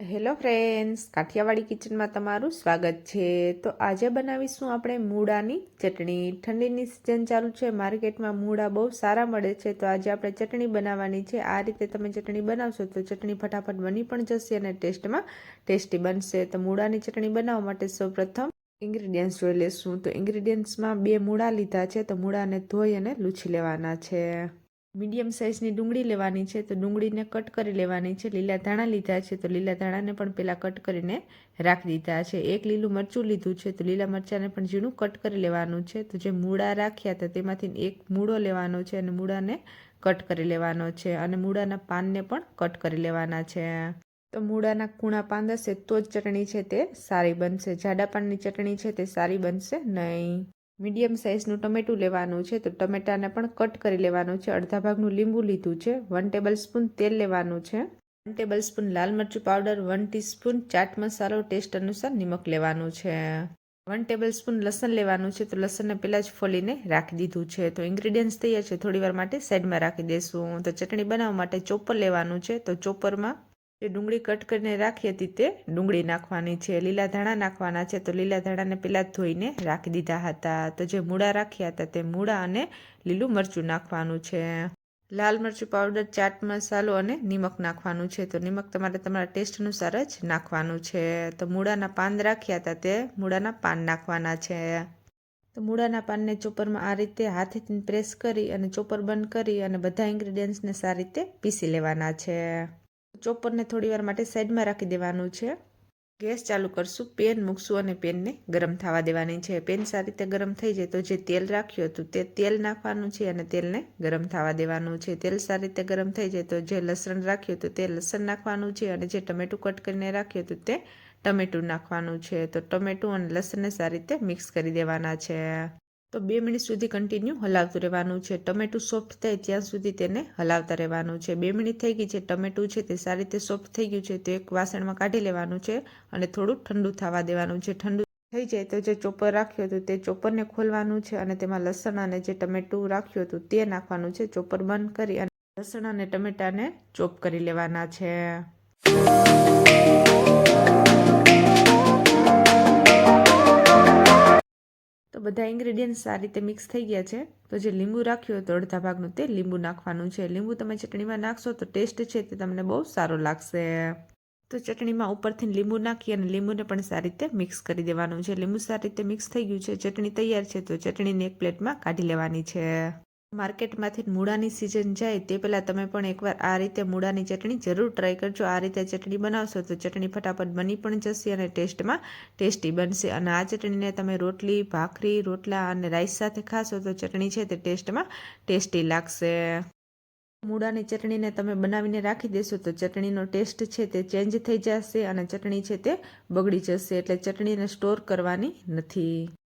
Hello friends, Kathiawadi કિચનમાં તમારું સ્વાગત છે. તો આજે બનાવીશું આપણે મૂળાની ચટણી. ઠંડીની સિઝન ચાલુ છે, માર્કેટમાં મૂળા બહુ સારા મળે છે. તો આજે આપણે ચટણી બનાવવાની છે. આ રીતે તમે ચટણી બનાવશો તો ચટણી ફટાફટ બની પણ જશે અને ટેસ્ટમાં ટેસ્ટી બનશે. તો મૂળાની ચટણી બનાવવા માટે સૌપ્રથમ ઇન્ગ્રીડિયન્ટ્સ જોઈ લેશું. તો ઇન્ગ્રીડિયન્ટ્સમાં બે મૂળા લીધા છે, તો મૂળાને ધોઈ અને લૂછી લેવાના છે. મીડિયમ સાઇઝની ડુંગળી લેવાની છે, તો ડુંગળીને કટ કરી લેવાની છે. લીલા ધાણા લીધા છે, તો લીલા ધાણાને પણ પહેલાં કટ કરીને રાખી દીધા છે. એક લીલું મરચું લીધું છે, તો લીલા મરચાંને પણ ઝીણું કટ કરી લેવાનું છે. તો જે મૂળા રાખ્યા હતા, તેમાંથી એક મૂળો લેવાનો છે અને મૂળાને કટ કરી લેવાનો છે અને મૂળાના પાનને પણ કટ કરી લેવાના છે. તો મૂળાના કૂણા પાન હશે તો જ ચટણી છે, તે સારી બનશે. જાડા પાનની ચટણી છે, તે સારી બનશે નહીં. મીડિયમ સાઇઝનું ટમેટું લેવાનું છે, તો ટમેટાને પણ કટ કરી લેવાનું છે. અડધા ભાગનું લીંબુ લીધું છે વન ટેબલ સ્પૂન તેલ લેવાનું છે. વન ટેબલ સ્પૂન લાલ મરચું પાવડર વન ટીસ્પૂન ચાટ મસાલો ટેસ્ટ અનુસાર નિમક લેવાનું છે. વન ટેબલ સ્પૂન લસણ લેવાનું છે, તો લસણને પહેલાં જ ફોલીને રાખી દીધું છે. તો ઇન્ગ્રીડિયન્ટ્સ તૈયાર છે, થોડીવાર માટે સાઈડમાં રાખી દઈશું તો ચટણી બનાવવા માટે ચોપર લેવાનું છે, તો ચોપરમાં જે ડુંગળી કટ કરીને રાખી હતી તે ડુંગળી નાખવાની છે. લીલા ધાણા નાખવાના છે તો લીલા ધાણાને પહેલાં ધોઈને રાખી દીધા હતા. તો જે મૂળા રાખ્યા હતા તે મૂળા અને લીલું મરચું નાખવાનું છે. લાલ મરચું પાવડર ચાટ મસાલો અને નિમક નાખવાનું છે. તો નિમક તમારે તમારા ટેસ્ટ અનુસાર જ નાખવાનું છે. તો મૂળાના પાન રાખ્યા હતા તે મૂળાના પાન નાખવાના છે. તો મૂળાના પાનને ચોપરમાં આ રીતે હાથેથી પ્રેસ કરી અને ચોપર બંધ કરી અને બધા ઇન્ગ્રીડિયન્ટ્સને સારી રીતે પીસી લેવાના છે. ચોપરને થોડી વાર માટે સાઈડમાં રાખી દેવાનું છે. ગેસ ચાલુ કરશું, પેન મૂકશું અને પેનને ગરમ થવા દેવાની છે. પેન સારી રીતે ગરમ થઈ જાય તો જે તેલ રાખ્યું હતું તે તેલ નાખવાનું છે અને તેલને ગરમ થવા દેવાનું છે. તેલ સારી રીતે ગરમ થઈ જાય તો જે લસણ રાખ્યું હતું તે લસણ નાખવાનું છે અને જે ટમેટું કટ કરીને રાખ્યું હતું તે ટમેટું નાખવાનું છે. તો ટમેટું અને લસણને સારી રીતે મિક્સ કરી દેવાના છે. તો બે મિનિટ સુધી કન્ટિન્યુ હલાવતું રહેવાનું છે. ટમેટું સોફ્ટ થાય ત્યાં સુધી તેને હલાવતા રહેવાનું છે. બે મિનિટ થઈ ગઈ છે. ટમેટું છે તે સારી રીતે સોફ્ટ થઈ ગયું છે. તે એક વાસણમાં કાઢી લેવાનું છે અને થોડું ઠંડુ થવા દેવાનું છે. ઠંડુ થઈ જાય તો જે ચોપર રાખ્યું હતું તે ચોપરને ખોલવાનું છે અને તેમાં લસણ અને જે ટમેટું રાખ્યું હતું તે નાખવાનું છે. ચોપર બંધ કરી અને લસણ અને ટમેટાને ચોપ કરી લેવાના છે. બધા ઇન્ગ્રેડિયન્ટ સારી રીતે મિક્સ થઈ ગયા છે. તો જે લીંબુ રાખ્યું તો અડધા ભાગનું તે લીંબુ નાખવાનું છે. લીંબુ તમે ચટણીમાં નાખશો તો ટેસ્ટ છે તે તમને બહુ સારો લાગશે. તો ચટણીમાં ઉપરથી લીંબુ નાખી અને લીંબુને પણ સારી રીતે મિક્સ કરી દેવાનું છે. લીંબુ સારી રીતે મિક્સ થઈ ગયું છે. ચટણી તૈયાર છે તો ચટણીને એક પ્લેટમાં કાઢી લેવાની છે. માર્કેટમાંથી મૂળાની સિઝન જાય તે પહેલાં તમે પણ એકવાર આ રીતે મૂળાની ચટણી જરૂર ટ્રાય કરજો. આ રીતે ચટણી બનાવશો તો ચટણી ફટાફટ બની પણ જશે અને ટેસ્ટમાં ટેસ્ટી બનશે. અને આ ચટણીને તમે રોટલી, ભાખરી, રોટલા અને રાઈસ સાથે ખાશો તો ચટણી છે તે ટેસ્ટમાં ટેસ્ટી લાગશે. મૂળાની ચટણીને તમે બનાવીને રાખી દેશો તો ચટણીનો ટેસ્ટ છે તે ચેન્જ થઈ જશે અને ચટણી છે તે બગડી જશે એટલે ચટણીને સ્ટોર કરવાની નથી.